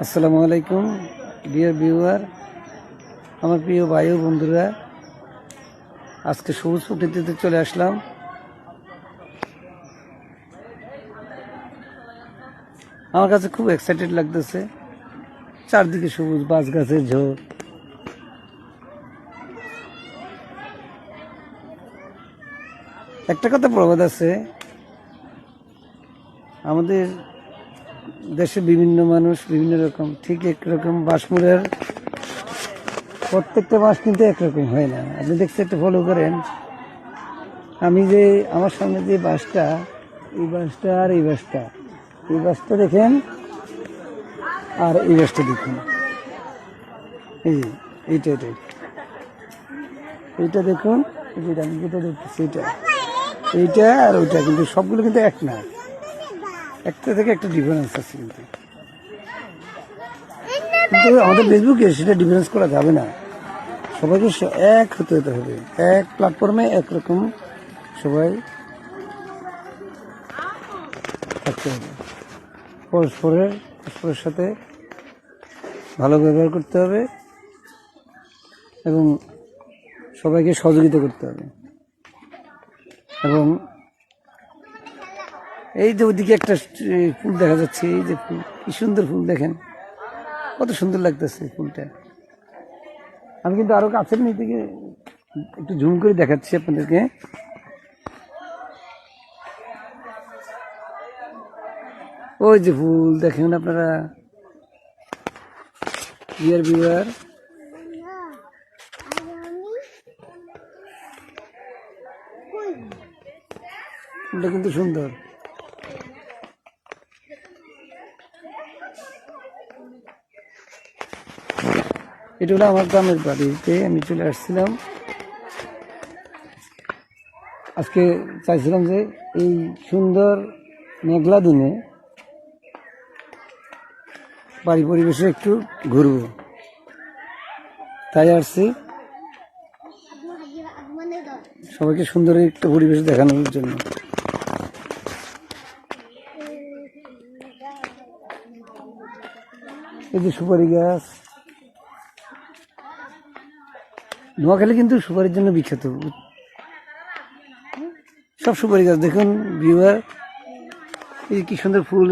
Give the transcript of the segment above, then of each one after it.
আসসালামু আলাইকুম dear viewer আমার প্রিয় ভাই ও বন্ধুরা। আজকে সবুজ প্রকৃতিতে চলে আসলাম। আমার কাছে খুব এক্সাইটেড লাগতেছে। চারদিকে সবুজ বাস গাছের ঝোপ। একটা কথা প্রবাদ আছে আমাদের দেশে বিভিন্ন মানুষ বিভিন্ন রকম, ঠিক একরকম বাঁশমুড়ের প্রত্যেকটা বাঁশ কিন্তু একরকম হয় না। আপনি দেখতে একটু ফলো করেন। আমি যে আমার সামনে যে বাঁশটা, এই বাঁশটা আর এই বাঁশটা এই বাঁশটা দেখেন আর এই বাসটা দেখুন। এই এইটা এটাই এইটা। দেখুন যেটা আমি যেটা দেখতেছি, এইটা। এইটা আর ওইটা কিন্তু সবগুলো কিন্তু এক না। একটা থেকে একটা ডিফারেন্স আছে কিন্তু। কিন্তু আমাদের ফেসবুকে সেটা ডিফারেন্স করা যাবে না। সবাইকে স- এক হতে হতে হবে। এক প্ল্যাটফর্মে একরকম সবাই থাকতে হবে। পরস্পরের পরস্পরের সাথে ভালো ব্যবহার করতে হবে এবং সবাইকে সহযোগিতা করতে হবে। এবং এই যে ওইদিকে একটা ফুল দেখা যাচ্ছে, এই যে ফুল, কি সুন্দর ফুল দেখেন। কত সুন্দর লাগতেছে ফুলটা। আমি কিন্তু আরও কাছের নিয়ে থেকে একটু ঝুম করে দেখাচ্ছি আপনাদেরকে। ওই যে ফুল দেখেন আপনারা। বিয়ার বিয়ার ফুলটা কিন্তু সুন্দর। এটা হলো আমার গ্রামের বাড়িতে আমি চলে আসছিলাম। আজকে চাইছিলাম যে এই সুন্দর মেঘলা দিনে বাড়ি পরিবেশে একটু ঘুরবো। তাই আসছি। সবাইকে সুন্দর একটা পরিবেশ দেখানোর জন্য। এই যে সুপারি গাছ নোয়াখালী কিন্তু সুপারির জন্য বিখ্যাত। সব সুপারি গাছ দেখুন ভিউয়ার এই কি সুন্দর ফুল।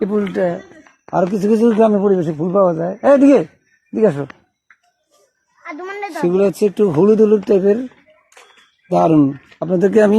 এই ফুলটা আর কিছু কিছু গ্রামের পরিবেশে ফুল পাওয়া যায়। এই দিকে দিকে আসো। সেগুলো হচ্ছে একটু হলুদ হলুদ টাইপের দারুণ। আপনাদেরকে আমি